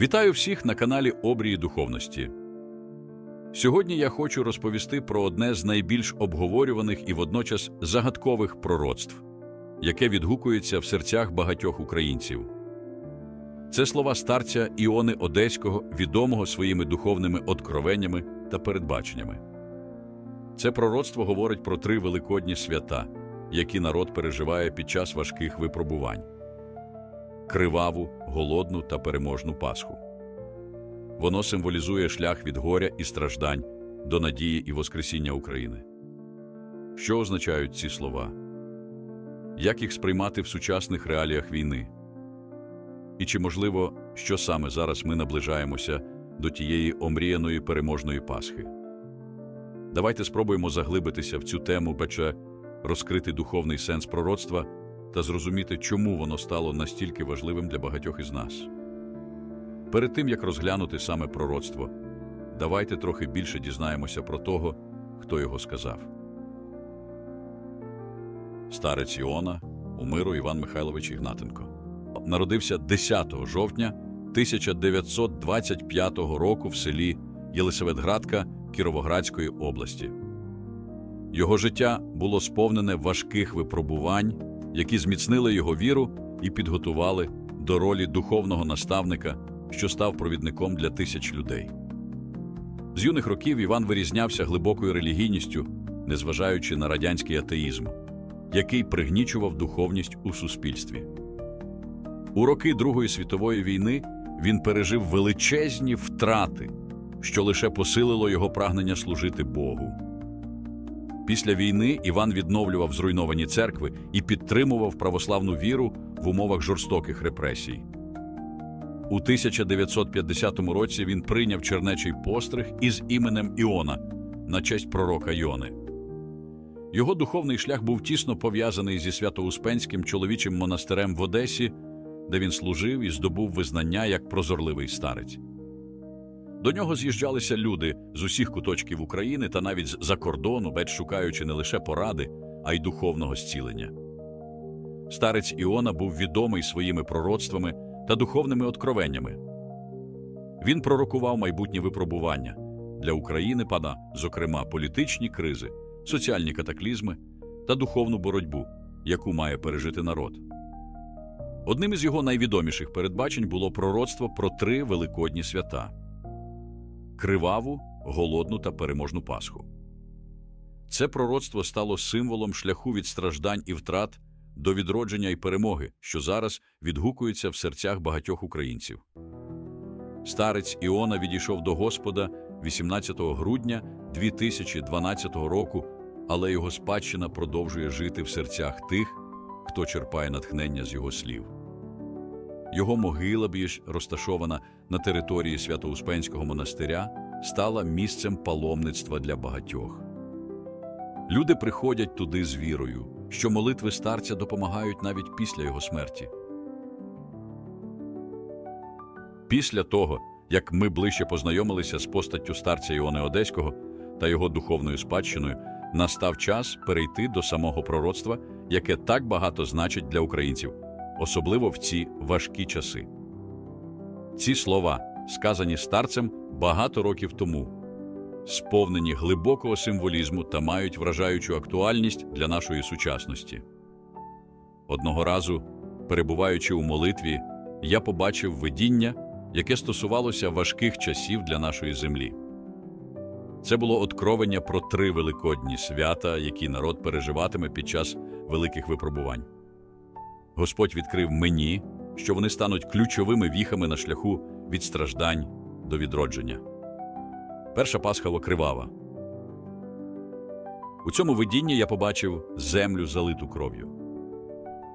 Вітаю всіх на каналі Обрії Духовності. Сьогодні я хочу розповісти про одне з найбільш обговорюваних і водночас загадкових пророцтв, яке відгукується в серцях багатьох українців. Це слова старця Іони Одеського, відомого своїми духовними откровеннями та передбаченнями. Це пророцтво говорить про три великодні свята, які народ переживає під час важких випробувань криваву, голодну та переможну Пасху. Воно символізує шлях від горя і страждань до надії і Воскресіння України. Що означають ці слова? Як їх сприймати в сучасних реаліях війни? І чи можливо, що саме зараз ми наближаємося до тієї омріяної переможної Пасхи? Давайте спробуємо заглибитися в цю тему, баче розкрити духовний сенс пророцтва та зрозуміти, чому воно стало настільки важливим для багатьох із нас. Перед тим, як розглянути саме пророцтво, давайте трохи більше дізнаємося про того, хто його сказав. Старець Іона Умиру Іван Михайлович Ігнатенко народився 10 жовтня 1925 року в селі Єлисаветградка Кіровоградської області. Його життя було сповнене важких випробувань, які зміцнили його віру і підготували до ролі духовного наставника, що став провідником для тисяч людей. З юних років Іван вирізнявся глибокою релігійністю, незважаючи на радянський атеїзм, який пригнічував духовність у суспільстві. У роки Другої світової війни він пережив величезні втрати, що лише посилило його прагнення служити Богу. Після війни Іван відновлював зруйновані церкви і підтримував православну віру в умовах жорстоких репресій. У 1950 році він прийняв чернечий постриг із іменем Іона на честь пророка Йони. Його духовний шлях був тісно пов'язаний зі Свято-Успенським чоловічим монастирем в Одесі, де він служив і здобув визнання як прозорливий старець. До нього з'їжджалися люди з усіх куточків України та навіть з-за кордону, беч шукаючи не лише поради, а й духовного зцілення. Старець Іона був відомий своїми пророцтвами та духовними откровеннями. Він пророкував майбутні випробування для України пана, зокрема, політичні кризи, соціальні катаклізми та духовну боротьбу, яку має пережити народ. Одним із його найвідоміших передбачень було пророцтво про три великодні свята криваву, голодну та переможну Пасху. Це пророцтво стало символом шляху від страждань і втрат до відродження і перемоги, що зараз відгукується в серцях багатьох українців. Старець Іона відійшов до Господа 18 грудня 2012 року, але його спадщина продовжує жити в серцях тих, хто черпає натхнення з його слів. Його могила більш розташована на території Свято-Успенського монастиря, стала місцем паломництва для багатьох. Люди приходять туди з вірою, що молитви старця допомагають навіть після його смерті. Після того, як ми ближче познайомилися з постаттю старця Іони Одеського та його духовною спадщиною, настав час перейти до самого пророцтва, яке так багато значить для українців, особливо в ці важкі часи. Ці слова, сказані старцем багато років тому, сповнені глибокого символізму та мають вражаючу актуальність для нашої сучасності. Одного разу, перебуваючи у молитві, я побачив видіння, яке стосувалося важких часів для нашої землі. Це було откровення про три великодні свята, які народ переживатиме під час великих випробувань. Господь відкрив мені, що вони стануть ключовими віхами на шляху від страждань до відродження. Перша Пасха кривава. У цьому видінні я побачив землю, залиту кров'ю.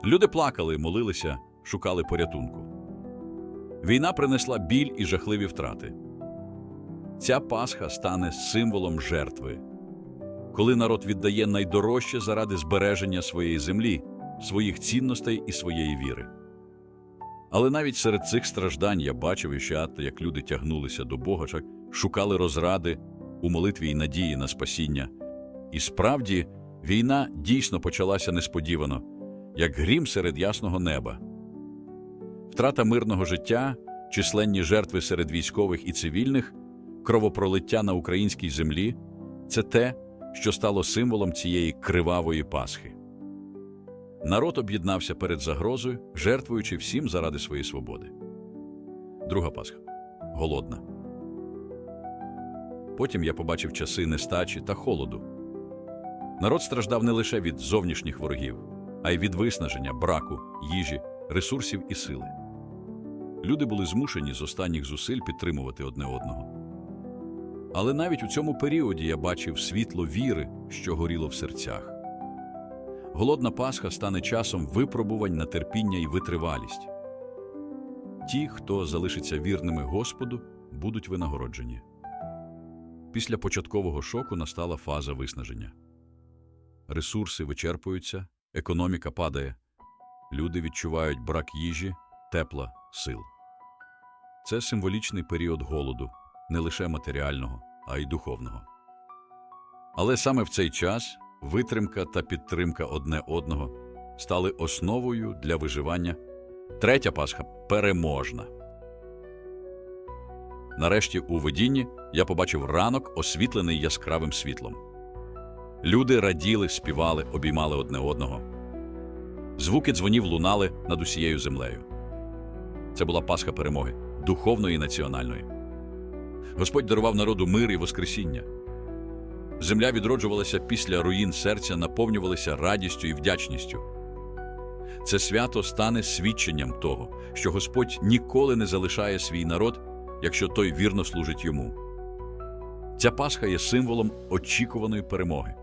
Люди плакали, молилися, шукали порятунку. Війна принесла біль і жахливі втрати. Ця Пасха стане символом жертви, коли народ віддає найдорожче заради збереження своєї землі, своїх цінностей і своєї віри. Але навіть серед цих страждань я бачив і ще, як люди тягнулися до Бога, шукали розради у молитві і надії на спасіння. І справді війна дійсно почалася несподівано, як грім серед ясного неба. Втрата мирного життя численні жертви серед військових і цивільних, кровопролиття на українській землі це те, що стало символом цієї кривавої Пасхи. Народ об'єднався перед загрозою, жертвуючи всім заради своєї свободи. Друга Пасха голодна. Потім я побачив часи нестачі та холоду. Народ страждав не лише від зовнішніх ворогів, а й від виснаження, браку, їжі, ресурсів і сили. Люди були змушені з останніх зусиль підтримувати одне одного. Але навіть у цьому періоді я бачив світло віри, що горіло в серцях. Голодна Пасха стане часом випробувань на терпіння і витривалість. Ті, хто залишиться вірними Господу, будуть винагороджені. Після початкового шоку настала фаза виснаження. Ресурси вичерпуються, економіка падає, люди відчувають брак їжі, тепла, сил. Це символічний період голоду, не лише матеріального, а й духовного. Але саме в цей час витримка та підтримка одне одного стали основою для виживання. Третя Пасха переможна. Нарешті у видінні я побачив ранок, освітлений яскравим світлом. Люди раділи, співали, обіймали одне одного. Звуки дзвонів лунали над усією землею. Це була Пасха перемоги, духовної і національної. Господь дарував народу мир і воскресіння. Земля відроджувалася після руїн серця, наповнювалася радістю і вдячністю. Це свято стане свідченням того, що Господь ніколи не залишає свій народ, якщо той вірно служить йому. Ця Пасха є символом очікуваної перемоги.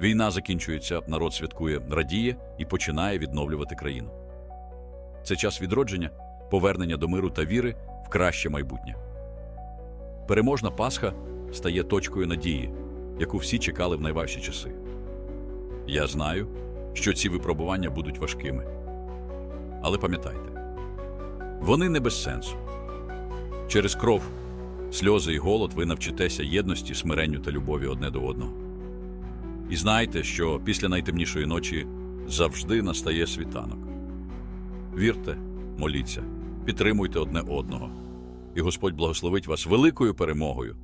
Війна закінчується, народ святкує, радіє і починає відновлювати країну. Це час відродження, повернення до миру та віри в краще майбутнє. Переможна Пасха стає точкою надії, яку всі чекали в найважчі часи. Я знаю, що ці випробування будуть важкими. Але пам'ятайте, вони не без сенсу. Через кров, сльози і голод ви навчитеся єдності, смиренню та любові одне до одного. І знайте, що після найтемнішої ночі завжди настає світанок. Вірте, моліться, підтримуйте одне одного, і Господь благословить вас великою перемогою.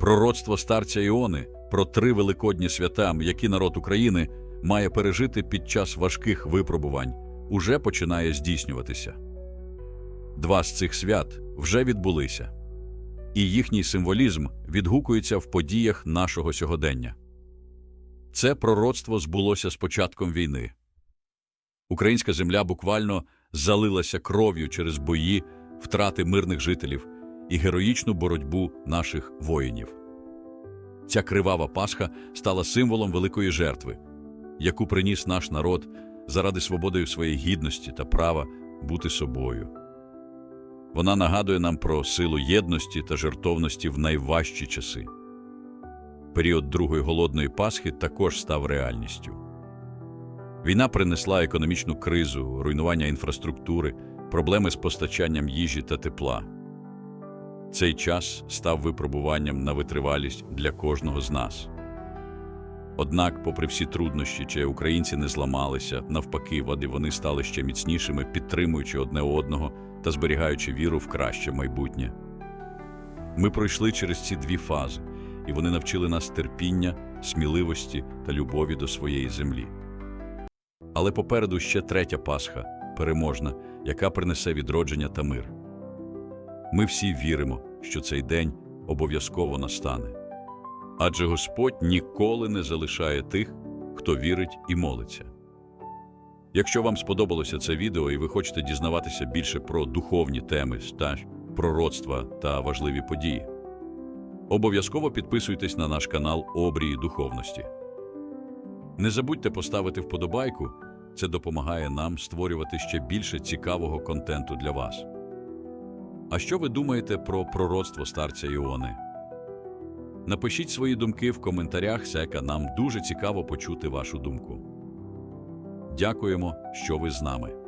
Пророцтво старця Іони про три великодні свята, які народ України має пережити під час важких випробувань, уже починає здійснюватися. Два з цих свят вже відбулися, і їхній символізм відгукується в подіях нашого сьогодення. Це пророцтво збулося з початком війни. Українська земля буквально залилася кров'ю через бої, втрати мирних жителів і героїчну боротьбу наших воїнів. Ця кривава Пасха стала символом великої жертви, яку приніс наш народ заради свободи своєї гідності та права бути собою. Вона нагадує нам про силу єдності та жертовності в найважчі часи. Період Другої голодної Пасхи також став реальністю. Війна принесла економічну кризу, руйнування інфраструктури, проблеми з постачанням їжі та тепла. Цей час став випробуванням на витривалість для кожного з нас. Однак, попри всі труднощі, чи українці не зламалися, навпаки, води вони стали ще міцнішими, підтримуючи одне одного та зберігаючи віру в краще майбутнє. Ми пройшли через ці дві фази, і вони навчили нас терпіння, сміливості та любові до своєї землі. Але попереду ще третя Пасха, переможна, яка принесе відродження та мир. Ми всі віримо, що цей день обов'язково настане. Адже Господь ніколи не залишає тих, хто вірить і молиться. Якщо вам сподобалося це відео і ви хочете дізнаватися більше про духовні теми, стаж, пророцтва та важливі події, обов'язково підписуйтесь на наш канал Обрії Духовності. Не забудьте поставити вподобайку, це допомагає нам створювати ще більше цікавого контенту для вас. А що ви думаєте про пророцтво старця Іони? Напишіть свої думки в коментарях, сяка нам дуже цікаво почути вашу думку. Дякуємо, що ви з нами.